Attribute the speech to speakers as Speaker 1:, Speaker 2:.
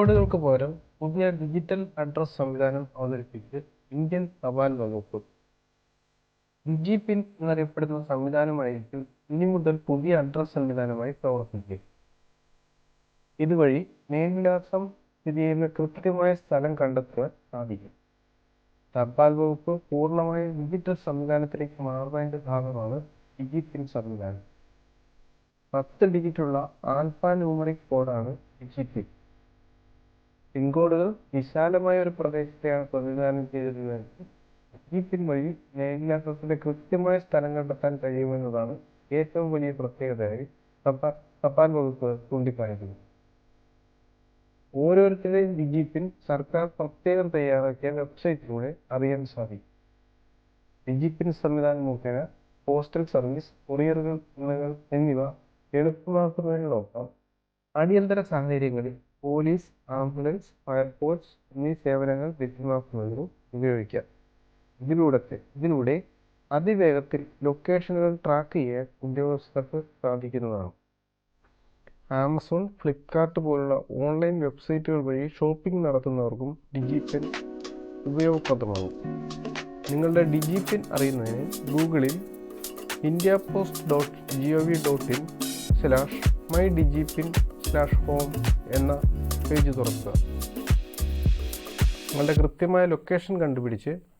Speaker 1: കോഡുകൾക്ക് പകരം പുതിയ digital address സംവിധാനം അവതരിപ്പിച്ച് ഇന്ത്യൻ തപാൽ വകുപ്പ്. ഡിജി പിൻ എന്നറിയപ്പെടുന്ന സംവിധാനമായിരിക്കും ഇനി മുതൽ പുതിയ അഡ്രസ് സംവിധാനമായി പ്രവർത്തിക്കുക. ഇതുവഴി മേൽവിലാസം സ്ഥിതി ചെയ്യുന്ന കൃത്യമായ സ്ഥലം കണ്ടെത്തുവാൻ സാധിക്കും. തപാൽ വകുപ്പ് പൂർണമായ ഡിജിറ്റൽ സംവിധാനത്തിലേക്ക് മാറുന്നതിന്റെ ഭാഗമാണ് ഡിജി പിൻ സംവിധാനം. പത്ത് ഡിജിറ്റുള്ള ആൽഫാ ന്യൂമറിക് കോഡാണ് ഡിജി പിൻ പിൻകോഡുകൾ വിശാലമായ ഒരു പ്രദേശത്തെയാണ് പ്രതിനിധാനം ചെയ്തിരുന്നത് ഈ പിൻ വഴി മേൽവിലാസത്തിന്റെ കൃത്യമായ സ്ഥലം കണ്ടെത്താൻ കഴിയുമെന്നതാണ് ഏറ്റവും വലിയ പ്രത്യേകതയായി തപാൽ വകുപ്പ് ചൂണ്ടിക്കാണിക്കുന്നു ഓരോരുത്തരുടെയും ഡിജിപിൻ സർക്കാർ പ്രത്യേകം തയ്യാറാക്കിയ വെബ്സൈറ്റിലൂടെ അറിയാൻ സാധിക്കും. ഡിജിപിൻ സംവിധാനം മുഖേന പോസ്റ്റൽ സർവീസ് കൊറിയറുകൾ എന്നിവ എളുപ്പമാക്കുന്നതിനോടൊപ്പം അടിയന്തര സാഹചര്യങ്ങളിൽ പോലീസ് ആംബുലൻസ് ഫയർഫോഴ്സ് എന്നീ സേവനങ്ങൾ ലഭ്യമാക്കുന്നതിനും ഉപയോഗിക്കാം. ഇതിലൂടെ ഇതിലൂടെ അതിവേഗത്തിൽ ലൊക്കേഷനുകൾ ട്രാക്ക് ചെയ്യാൻ ഉദ്യോഗസ്ഥർക്ക് സാധിക്കുന്നതാണ്. ആമസോൺ ഫ്ലിപ്കാർട്ട് പോലുള്ള ഓൺലൈൻ വെബ്സൈറ്റുകൾ വഴി ഷോപ്പിംഗ് നടത്തുന്നവർക്കും ഡിജിപെൻ ഉപയോഗപ്രദമാകും. നിങ്ങളുടെ ഡിജിപിൻ അറിയുന്നതിന് ഗൂഗിളിൽ India post dot G O V dot in slash my DIGIPIN slash home എന്ന പേജ് തുറക്കുക. നിങ്ങളുടെ കൃത്യമായ ലൊക്കേഷൻ കണ്ടുപിടിച്ച്